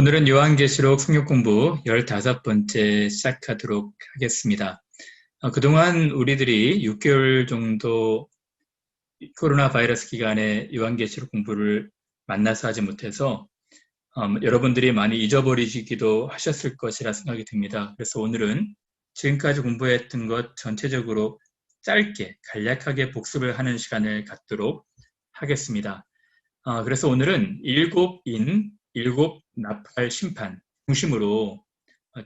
오늘은 요한계시록 성역 공부 15번째 시작하도록 하겠습니다. 어, 그동안 우리들이 6개월 정도 코로나 바이러스 기간에 요한계시록 공부를 만나서 하지 못해서 음, 여러분들이 많이 잊어버리시기도 하셨을 것이라 생각이 듭니다. 그래서 오늘은 지금까지 공부했던 것 전체적으로 짧게 간략하게 복습을 하는 시간을 갖도록 하겠습니다. 어, 그래서 오늘은 일곱 인, 일곱 나팔 심판 중심으로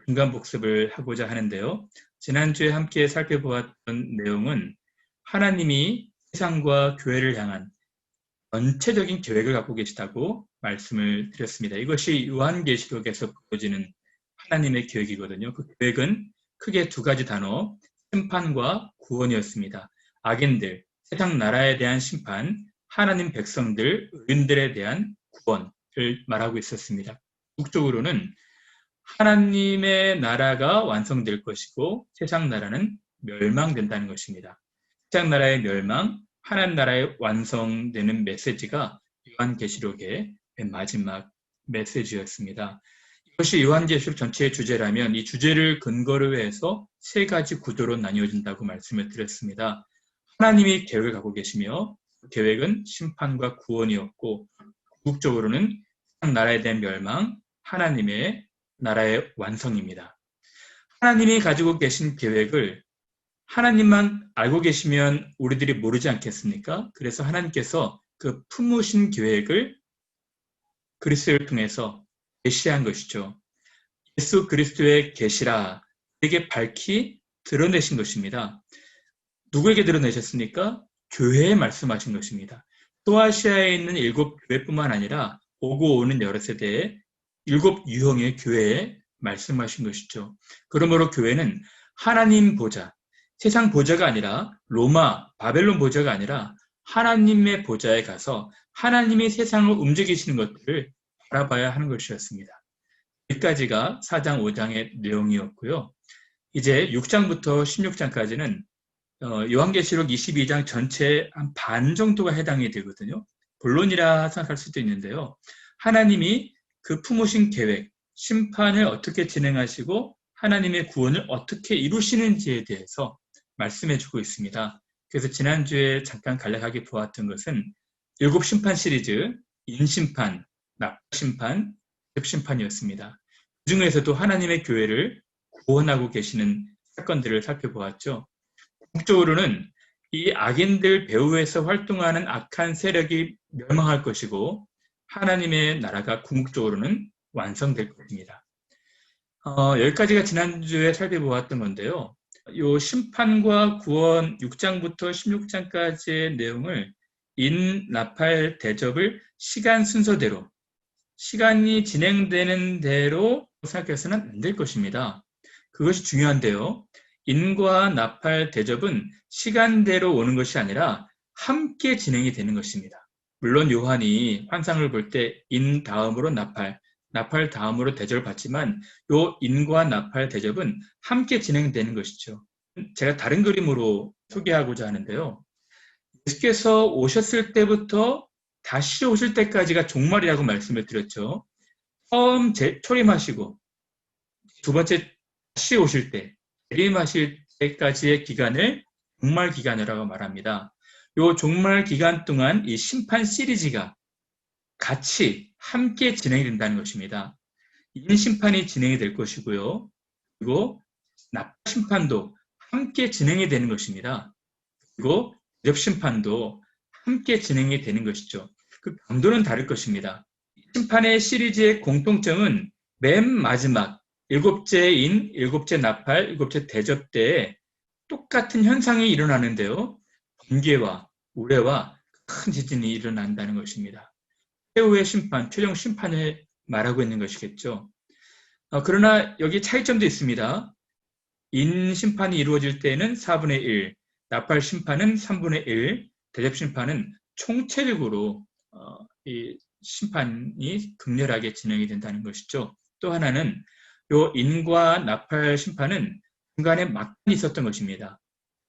중간 복습을 하고자 하는데요. 지난주에 함께 살펴보았던 내용은 하나님이 세상과 교회를 향한 전체적인 계획을 갖고 계시다고 말씀을 드렸습니다. 이것이 요한계시록에서 보여지는 하나님의 계획이거든요. 그 계획은 크게 두 가지 단어, 심판과 구원이었습니다. 악인들, 세상 나라에 대한 심판, 하나님 백성들, 의인들에 대한 구원을 말하고 있었습니다. 북적으로는 하나님의 나라가 완성될 것이고 세상 나라는 멸망된다는 것입니다. 세상 나라의 멸망, 하나님 나라의 완성되는 메시지가 요한계시록의 마지막 메시지였습니다. 이것이 요한계시록 전체의 주제라면 이 주제를 근거로 해서 세 가지 구조로 나뉘어진다고 말씀을 드렸습니다. 하나님이 계획을 갖고 계시며 그 계획은 심판과 구원이었고 궁극적으로는 나라에 대한 멸망, 하나님의 나라의 완성입니다. 하나님이 가지고 계신 계획을 하나님만 알고 계시면 우리들이 모르지 않겠습니까? 그래서 하나님께서 그 품으신 계획을 그리스도를 통해서 계시한 것이죠. 예수 그리스도의 계시라 에게 밝히 드러내신 것입니다. 누구에게 드러내셨습니까? 교회에 말씀하신 것입니다. 소아시아에 있는 일곱 교회뿐만 아니라 오고 오는 여러 세대의 일곱 유형의 교회에 말씀하신 것이죠. 그러므로 교회는 하나님 보좌, 세상 보좌가 아니라 로마, 바벨론 보좌가 아니라 하나님의 보좌에 가서 하나님이 세상을 움직이시는 것들을 바라봐야 하는 것이었습니다. 여기까지가 4장, 5장의 내용이었고요. 이제 6장부터 16장까지는 어, 요한계시록 22장 전체 한 반 정도가 해당이 되거든요. 본론이라 생각할 수도 있는데요. 하나님이 그 품으신 계획, 심판을 어떻게 진행하시고 하나님의 구원을 어떻게 이루시는지에 대해서 말씀해 주고 있습니다. 그래서 지난주에 잠깐 간략하게 보았던 것은 일곱 심판 시리즈, 인심판, 납심판, 습심판이었습니다. 그 중에서도 하나님의 교회를 구원하고 계시는 사건들을 살펴보았죠. 국적으로는 이 악인들 배후에서 활동하는 악한 세력이 멸망할 것이고 하나님의 나라가 궁극적으로는 완성될 것입니다. 어, 여기까지가 지난주에 살펴보았던 건데요. 이 심판과 구원 6장부터 16장까지의 내용을 인, 나팔, 대접을 시간 순서대로 시간이 진행되는 대로 생각해서는 안 될 것입니다. 그것이 중요한데요. 인과 나팔 대접은 시간대로 오는 것이 아니라 함께 진행이 되는 것입니다. 물론 요한이 환상을 볼 때 인 다음으로 나팔, 나팔 다음으로 대접을 받지만 요 인과 나팔 대접은 함께 진행되는 것이죠. 제가 다른 그림으로 소개하고자 하는데요. 예수께서 오셨을 때부터 다시 오실 때까지가 종말이라고 말씀을 드렸죠. 처음 초림하시고 두 번째 다시 오실 때, 재림하실 때까지의 기간을 종말 기간이라고 말합니다. 요 종말 기간 동안 이 심판 시리즈가 같이 함께 진행이 된다는 것입니다. 인 심판이 진행이 될 것이고요. 그리고 납 심판도 함께 진행이 되는 것입니다. 그리고 접 심판도 함께 진행이 되는 것이죠. 그 강도는 다를 것입니다. 심판의 시리즈의 공통점은 맨 마지막 일곱째 인, 일곱째 나팔, 일곱째 대접 때에 똑같은 현상이 일어나는데요. 번개와 우레와 큰 지진이 일어난다는 것입니다. 최후의 심판, 최종 심판을 말하고 있는 것이겠죠. 어, 그러나 여기 차이점도 있습니다. 인 심판이 이루어질 때는 4분의 1, 나팔 심판은 3분의 1, 대접 심판은 총체적으로 어, 이 심판이 극렬하게 진행이 된다는 것이죠. 또 하나는 요 인과 나팔 심판은 중간에 막판이 있었던 것입니다.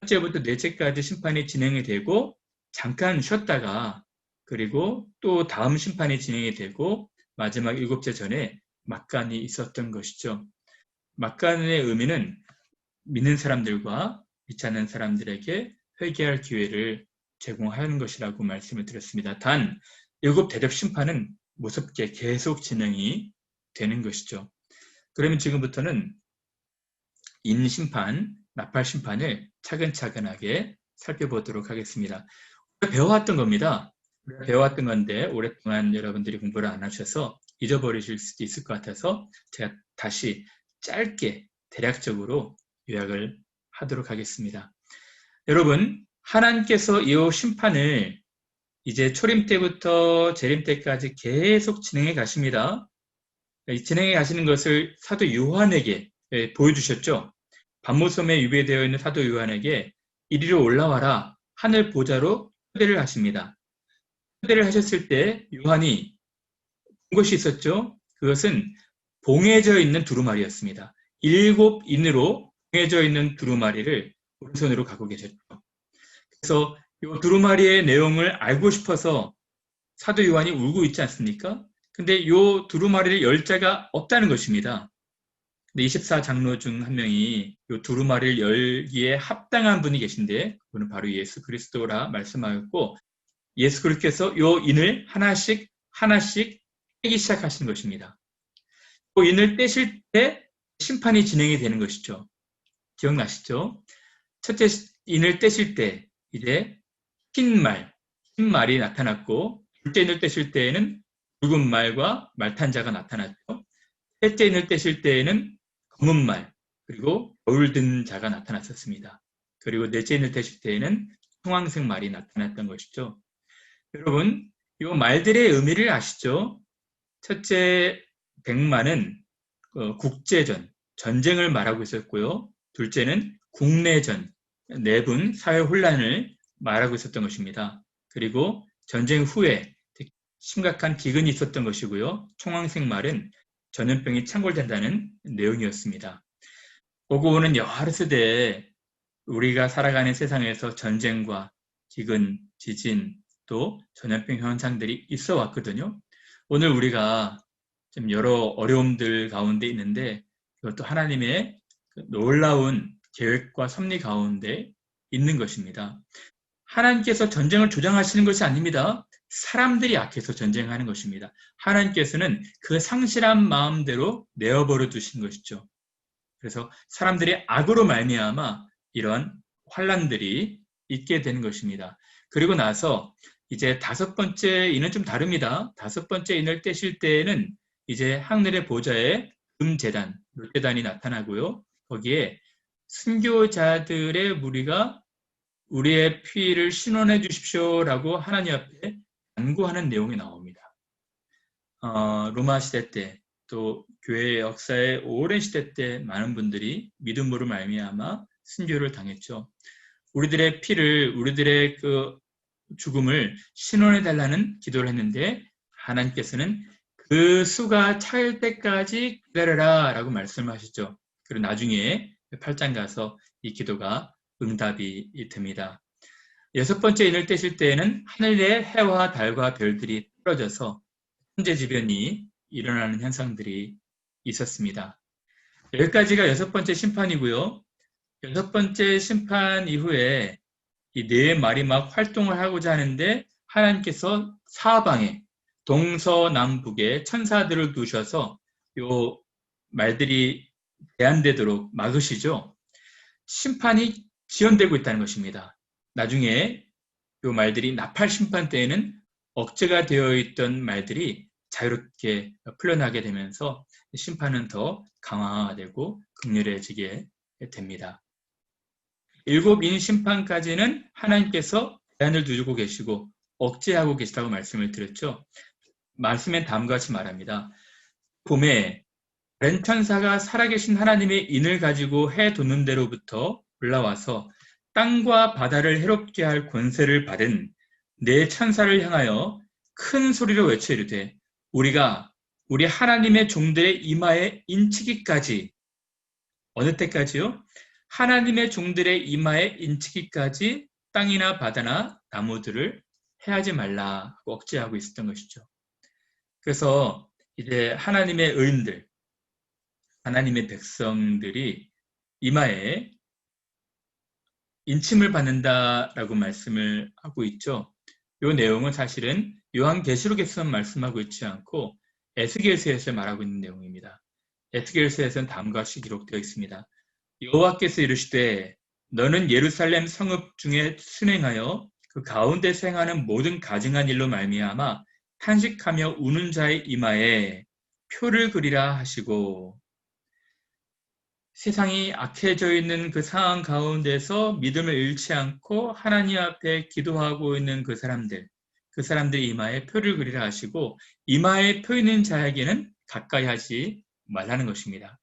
첫째부터 넷째까지 심판이 진행이 되고 잠깐 쉬었다가 그리고 또 다음 심판이 진행이 되고 마지막 일곱째 전에 막간이 있었던 것이죠. 막간의 의미는 믿는 사람들과 않는 사람들에게 회개할 기회를 제공하는 것이라고 말씀을 드렸습니다. 단 일곱 대접 심판은 무섭게 계속 진행이 되는 것이죠. 그러면 지금부터는 인심판, 나팔심판을 차근차근하게 살펴보도록 하겠습니다. 배워왔던 겁니다. 배워왔던 건데 오랫동안 여러분들이 공부를 안 하셔서 잊어버리실 수도 있을 것 같아서 제가 다시 짧게 대략적으로 요약을 하도록 하겠습니다. 여러분, 하나님께서 이 심판을 이제 초림 때부터 재림 때까지 계속 진행해 가십니다. 진행해 가시는 것을 사도 요한에게 예, 보여주셨죠. 반모섬에 유배되어 있는 사도 요한에게 이리로 올라와라 하늘 보좌로 초대를 하십니다. 초대를 하셨을 때 요한이 본 것이 있었죠. 그것은 봉해져 있는 두루마리였습니다. 일곱 인으로 봉해져 있는 두루마리를 오른손으로 갖고 계셨죠. 그래서 이 두루마리의 내용을 알고 싶어서 사도 요한이 울고 있지 않습니까? 근데 이 두루마리를 열 자가 없다는 것입니다. 24장로 중 한 명이 이 두루마리를 열기에 합당한 분이 계신데 그분은 바로 예수 그리스도라 말씀하였고 예수 그리스도께서 이 인을 하나씩 하나씩 떼기 시작하신 것입니다. 그 인을 떼실 때 심판이 진행이 되는 것이죠. 기억나시죠? 첫째 인을 떼실 때 이제 흰 말, 흰 말이 나타났고 둘째 인을 떼실 때에는 붉은 말과 말탄자가 나타났죠. 셋째 인을 떼실 때에는 검은 말 그리고 겨울 든 자가 나타났었습니다. 그리고 넷째 인을 떼실 때에는 청황색 말이 나타났던 것이죠. 여러분, 이 말들의 의미를 아시죠? 첫째 백만은 어, 국제전, 전쟁을 말하고 있었고요. 둘째는 국내전, 내분, 사회 혼란을 말하고 있었던 것입니다. 그리고 전쟁 후에 심각한 기근이 있었던 것이고요. 총황색 말은 전염병이 창궐된다는 내용이었습니다. 오고 오는 여러 세대에 우리가 살아가는 세상에서 전쟁과 기근, 지진, 또 전염병 현상들이 있어 왔거든요. 오늘 우리가 좀 여러 어려움들 가운데 있는데 이것도 하나님의 그 놀라운 계획과 섭리 가운데 있는 것입니다. 하나님께서 전쟁을 조장하시는 것이 아닙니다. 사람들이 악해서 전쟁하는 것입니다. 하나님께서는 그 상실한 마음대로 내어버려 두신 것이죠. 그래서 사람들이 악으로 말미암아 이런 환란들이 있게 되는 것입니다. 그리고 나서 이제 다섯 번째 인은 좀 다릅니다. 다섯 번째 인을 떼실 때에는 이제 하늘의 보좌에 금재단, 롯재단이 나타나고요. 거기에 순교자들의 무리가 우리의 피를 신원해 주십시오라고 하나님 앞에 간구하는 내용이 나옵니다. 어, 로마 시대 때 또 교회 역사의 오랜 시대 때 많은 분들이 믿음으로 말미암아 순교를 당했죠. 우리들의 피를 우리들의 그 죽음을 신원해 달라는 기도를 했는데 하나님께서는 그 수가 차일 때까지 기다려라 라고 말씀하시죠. 그리고 나중에 8장 가서 이 기도가 응답이 됩니다. 여섯 번째 인을 떼실 때에는 하늘의 해와 달과 별들이 떨어져서 천재지변이 일어나는 현상들이 있었습니다. 여기까지가 여섯 번째 심판이고요. 여섯 번째 심판 이후에 이네 마리 막 활동을 하고자 하는데 하나님께서 사방에 동서남북에 천사들을 두셔서 요 말들이 대안되도록 막으시죠. 심판이 지연되고 있다는 것입니다. 나중에 이 말들이 나팔 심판 때에는 억제가 되어 있던 말들이 자유롭게 풀려나게 되면서 심판은 더 강화되고 극렬해지게 됩니다. 일곱 인 심판까지는 하나님께서 대안을 두고 계시고 억제하고 계시다고 말씀을 드렸죠. 말씀엔 다음과 같이 말합니다. 봄에 렌천사가 살아계신 하나님의 인을 가지고 해 돋는 대로부터 올라와서 땅과 바다를 해롭게 할 권세를 받은 내 천사를 향하여 큰 소리로 외쳐 이르되 우리가 우리 하나님의 종들의 이마에 인치기까지 어느 때까지요? 하나님의 종들의 이마에 인치기까지 땅이나 바다나 나무들을 해하지 말라 억제하고 있었던 것이죠. 그래서 이제 하나님의 의인들, 하나님의 백성들이 이마에 인침을 받는다라고 말씀을 하고 있죠. 이 내용은 사실은 요한계시록에서는 말씀하고 있지 않고 에스겔서에서 말하고 있는 내용입니다. 에스겔서에서는 다음과 같이 기록되어 있습니다. 여호와께서 이르시되 너는 예루살렘 성읍 중에 순행하여 그 가운데 생하는 모든 가증한 일로 말미암아 탄식하며 우는 자의 이마에 표를 그리라 하시고 세상이 악해져 있는 그 상황 가운데서 믿음을 잃지 않고 하나님 앞에 기도하고 있는 그 사람들, 그 사람들의 이마에 표를 그리라 하시고 이마에 표 있는 자에게는 가까이 하지 말라는 것입니다.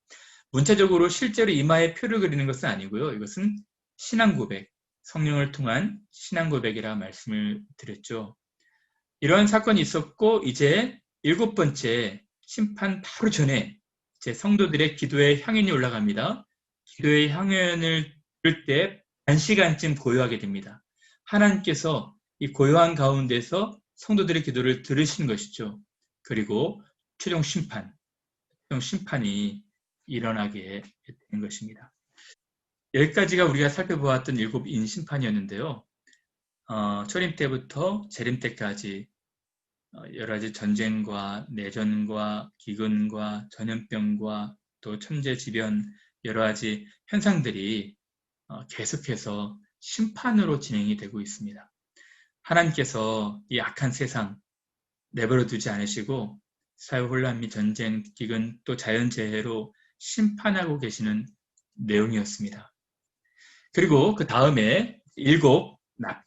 문체적으로 실제로 이마에 표를 그리는 것은 아니고요. 이것은 신앙 고백, 성령을 통한 신앙 고백이라 말씀을 드렸죠. 이런 사건이 있었고 이제 일곱 번째 심판 바로 전에 제 성도들의 기도의 향연이 올라갑니다. 기도의 향연을 들을 때 반시간쯤 고요하게 됩니다. 하나님께서 이 고요한 가운데서 성도들의 기도를 들으신 것이죠. 그리고 최종 심판, 최종 심판이 일어나게 되는 것입니다. 여기까지가 우리가 살펴보았던 일곱 인심판이었는데요. 어, 초림 때부터 재림 때까지 어, 여러 가지 전쟁과 내전과 기근과 전염병과 또 천재지변 여러 가지 현상들이 어, 계속해서 심판으로 진행이 되고 있습니다. 하나님께서 이 악한 세상 내버려 두지 않으시고 사회 혼란 및 전쟁, 기근 또 자연재해로 심판하고 계시는 내용이었습니다. 그리고 그 다음에 일곱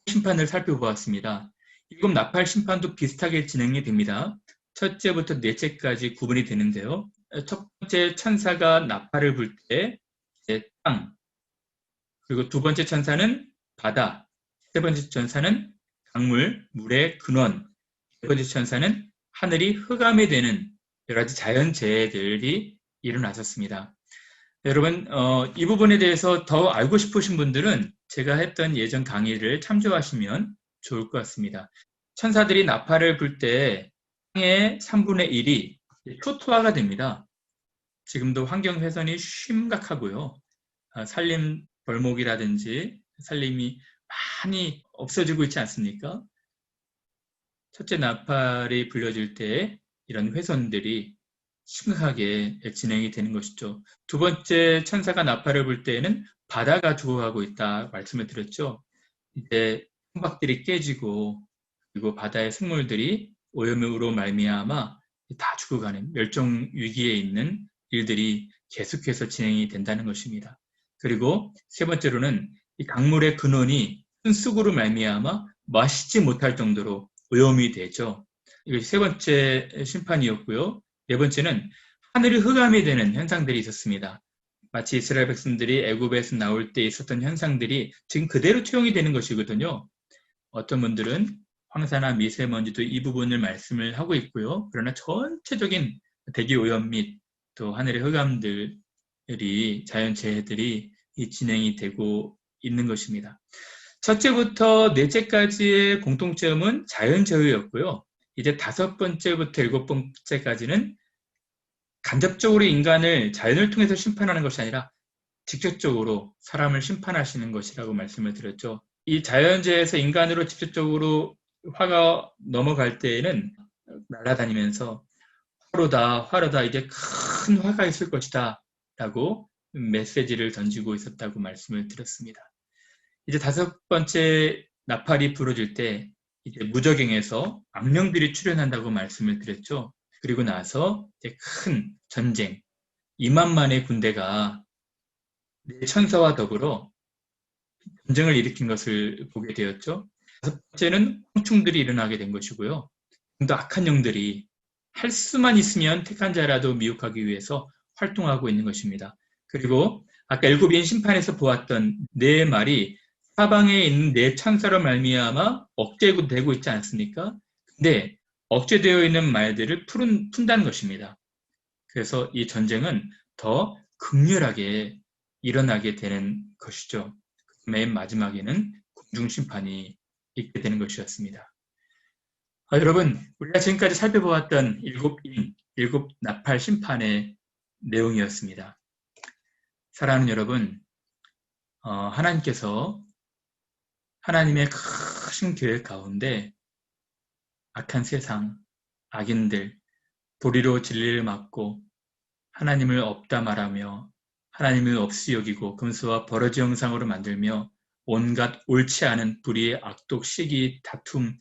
심판을 살펴보았습니다. 일곱 나팔 심판도 비슷하게 진행이 됩니다. 첫째부터 넷째까지 구분이 되는데요. 첫 번째 천사가 나팔을 불 때 땅, 그리고 두 번째 천사는 바다, 세 번째 천사는 강물, 물의 근원, 세 번째 천사는 하늘이 흑암이 되는 여러 가지 자연재해들이 일어났었습니다. 여러분, 어, 이 부분에 대해서 더 알고 싶으신 분들은 제가 했던 예전 강의를 참조하시면 좋을 것 같습니다. 천사들이 나팔을 불 때 땅의 3분의 1이 초토화가 됩니다. 지금도 환경 훼손이 심각하고요. 아, 산림 벌목이라든지 산림이 많이 없어지고 있지 않습니까? 첫째 나팔이 불려질 때 이런 훼손들이 심각하게 진행이 되는 것이죠. 두 번째 천사가 나팔을 불 때에는 바다가 죽어가고 있다 말씀을 드렸죠. 이제 성박들이 깨지고 그리고 바다의 생물들이 오염으로 말미암아 다 죽어가는 멸종 위기에 있는 일들이 계속해서 진행이 된다는 것입니다. 그리고 세 번째로는 이 강물의 근원이 쑥으로 말미암아 마시지 못할 정도로 오염이 되죠. 이것이 세 번째 심판이었고요. 네 번째는 하늘이 흑암이 되는 현상들이 있었습니다. 마치 이스라엘 백성들이 애굽에서 나올 때 있었던 현상들이 지금 그대로 투영이 되는 것이거든요. 어떤 분들은 황사나 미세먼지도 이 부분을 말씀을 하고 있고요. 그러나 전체적인 대기 오염 및 또 하늘의 흑암들이 자연재해들이 진행이 되고 있는 것입니다. 첫째부터 넷째까지의 공통점은 자연재해였고요. 이제 다섯 번째부터 일곱 번째까지는 간접적으로 인간을 자연을 통해서 심판하는 것이 아니라 직접적으로 사람을 심판하시는 것이라고 말씀을 드렸죠. 이 자연재해에서 인간으로 직접적으로 화가 넘어갈 때에는 날아다니면서 화로다, 화로다, 이제 큰 화가 있을 것이다 라고 메시지를 던지고 있었다고 말씀을 드렸습니다. 이제 다섯 번째 나팔이 부러질 때 이제 무적행에서 악령들이 출현한다고 말씀을 드렸죠. 그리고 나서 이제 큰 전쟁, 2만만의 군대가 천사와 더불어 전쟁을 일으킨 것을 보게 되었죠. 다섯 번째는 홍충들이 일어나게 된 것이고요. 좀 더 악한 영들이 할 수만 있으면 택한 자라도 미혹하기 위해서 활동하고 있는 것입니다. 그리고 아까 일곱인 심판에서 보았던 네 말이 사방에 있는 네 천사로 말미암아 억제되고 있지 않습니까? 근데 억제되어 있는 말들을 푸른, 푼다는 것입니다. 그래서 이 전쟁은 더 극렬하게 일어나게 되는 것이죠. 맨 마지막에는 공중심판이 있게 되는 것이었습니다. 아, 여러분, 우리가 지금까지 살펴보았던 일곱 인, 일곱 나팔 심판의 내용이었습니다. 사랑하는 여러분, 어, 하나님께서 하나님의 크신 계획 가운데 악한 세상, 악인들, 도리로 진리를 막고 하나님을 없다 말하며 하나님을 없이 여기고 금수와 버러지 형상으로 만들며 온갖 옳지 않은 불의의 악독, 시기, 다툼,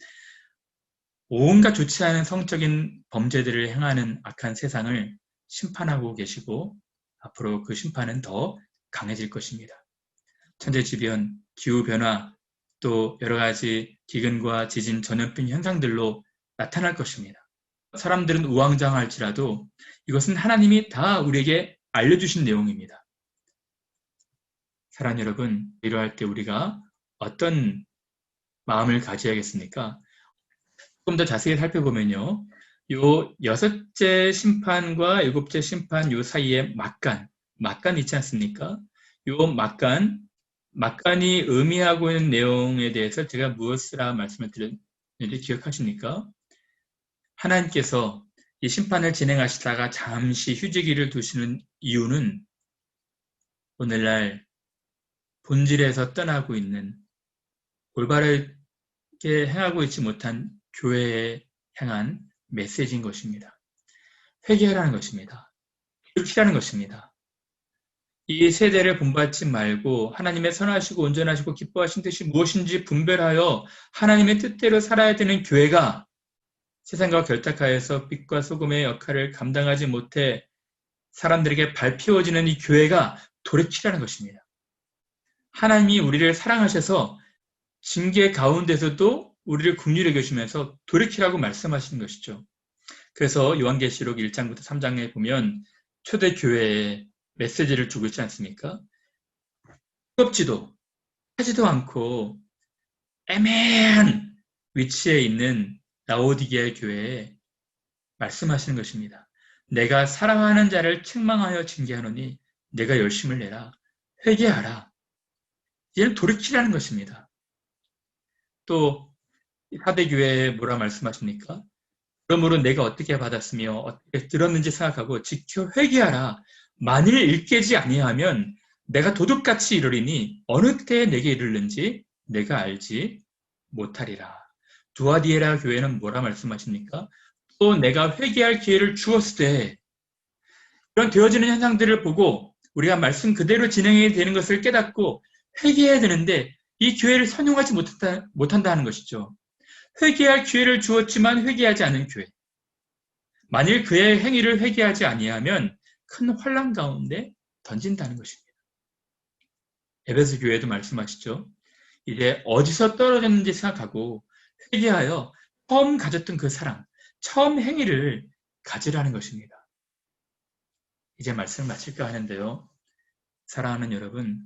온갖 좋지 않은 성적인 범죄들을 행하는 악한 세상을 심판하고 계시고 앞으로 그 심판은 더 강해질 것입니다. 천재지변, 기후변화, 또 여러 가지 기근과 지진, 전염병 현상들로 나타날 것입니다. 사람들은 우왕좌왕할지라도 이것은 하나님이 다 우리에게 알려주신 내용입니다. 사랑 여러분, 이러할 때 우리가 어떤 마음을 가져야겠습니까? 조금 더 자세히 살펴보면요. 요 여섯째 심판과 일곱째 심판 요 사이에 막간, 막간 있지 않습니까? 요 막간, 막간이 의미하고 있는 내용에 대해서 제가 무엇이라 말씀을 드렸는지 기억하십니까? 하나님께서 이 심판을 진행하시다가 잠시 휴지기를 두시는 이유는 오늘날 본질에서 떠나고 있는 올바르게 행하고 있지 못한 교회에 향한 메시지인 것입니다. 회개하라는 것입니다. 일으키라는 것입니다. 이 세대를 본받지 말고 하나님의 선하시고 온전하시고 기뻐하신 뜻이 무엇인지 분별하여 하나님의 뜻대로 살아야 되는 교회가 세상과 결탁하여서 빛과 소금의 역할을 감당하지 못해 사람들에게 밟히워지는 이 교회가 돌이키라는 것입니다. 하나님이 우리를 사랑하셔서 징계 가운데서도 우리를 국률해 계시면서 돌이키라고 말씀하시는 것이죠. 그래서 요한계시록 1장부터 3장에 보면 초대 교회에 메시지를 주고 있지 않습니까? 뜨겁지도 하지도 않고 애매한 위치에 있는 라오디게 교회에 말씀하시는 것입니다. 내가 사랑하는 자를 책망하여 징계하노니 내가 열심을 내라. 회개하라. 이제는 돌이키라는 것입니다. 또 사대교회에 뭐라 말씀하십니까? 그러므로 내가 어떻게 받았으며 어떻게 들었는지 생각하고 지켜 회개하라. 만일 일깨지 아니하면 내가 도둑같이 이르리니 어느 때에 내게 이르는지 내가 알지 못하리라. 두아디에라 교회는 뭐라 말씀하십니까? 또 내가 회개할 기회를 주었을 때 그런 되어지는 현상들을 보고 우리가 말씀 그대로 진행이 되는 것을 깨닫고 회개해야 되는데 이 기회를 선용하지 못한다, 못한다는 것이죠. 회개할 기회를 주었지만 회개하지 않은 교회. 만일 그의 행위를 회개하지 아니하면 큰 환란 가운데 던진다는 것입니다. 에베소 교회도 말씀하시죠. 이제 어디서 떨어졌는지 생각하고 회개하여 처음 가졌던 그 사랑, 처음 행위를 가지라는 것입니다. 이제 말씀을 마칠까 하는데요. 사랑하는 여러분,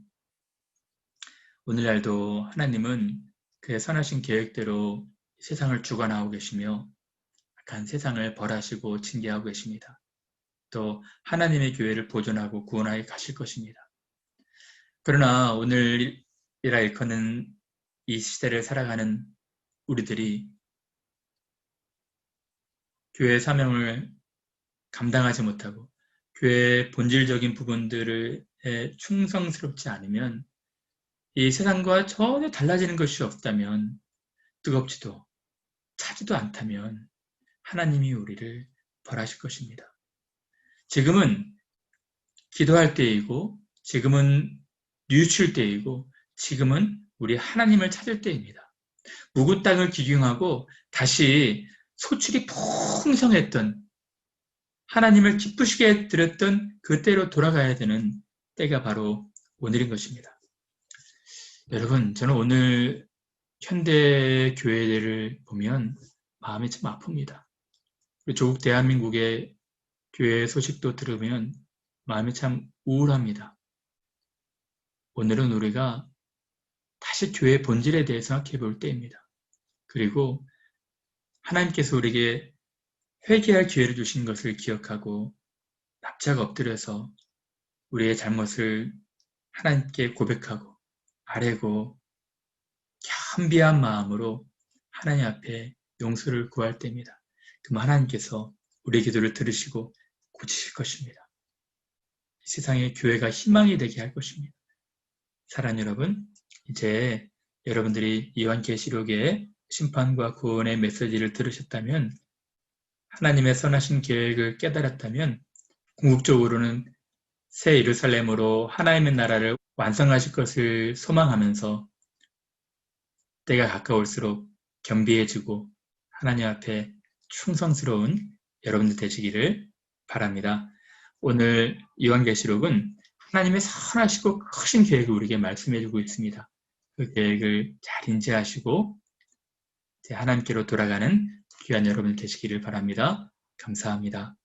오늘날도 하나님은 그의 선하신 계획대로 세상을 주관하고 계시며 악한 세상을 벌하시고 징계하고 계십니다. 또 하나님의 교회를 보존하고 구원하게 가실 것입니다. 그러나 오늘이라 일컫는 이 시대를 살아가는 우리들이 교회 사명을 감당하지 못하고 교회의 본질적인 부분들에 충성스럽지 않으면 이 세상과 전혀 달라지는 것이 없다면 뜨겁지도 차지도 않다면 하나님이 우리를 벌하실 것입니다. 지금은 기도할 때이고 지금은 뉘우칠 때이고 지금은 우리 하나님을 찾을 때입니다. 묵은 땅을 기경하고 다시 소출이 풍성했던 하나님을 기쁘시게 드렸던 그때로 돌아가야 되는 때가 바로 오늘인 것입니다. 여러분, 저는 오늘 현대 교회를 보면 마음이 참 아픕니다. 조국 대한민국의 교회 소식도 들으면 마음이 참 우울합니다. 오늘은 우리가 다시 교회 본질에 대해 생각해 볼 때입니다. 그리고 하나님께서 우리에게 회개할 기회를 주신 것을 기억하고 납작 엎드려서 우리의 잘못을 하나님께 고백하고 아뢰고 겸비한 마음으로 하나님 앞에 용서를 구할 때입니다. 그럼 하나님께서 우리 기도를 들으시고 고치실 것입니다. 이 세상에 교회가 희망이 되게 할 것입니다. 사랑 여러분, 이제 여러분들이 요한계시록의 심판과 구원의 메시지를 들으셨다면 하나님의 선하신 계획을 깨달았다면 궁극적으로는 새 예루살렘으로 하나님의 나라를 완성하실 것을 소망하면서 때가 가까울수록 겸비해지고 하나님 앞에 충성스러운 여러분들 되시기를 바랍니다. 오늘 요한계시록은 하나님의 선하시고 크신 계획을 우리에게 말씀해주고 있습니다. 그 계획을 잘 인지하시고 하나님께로 돌아가는 귀한 여러분 되시기를 바랍니다. 감사합니다.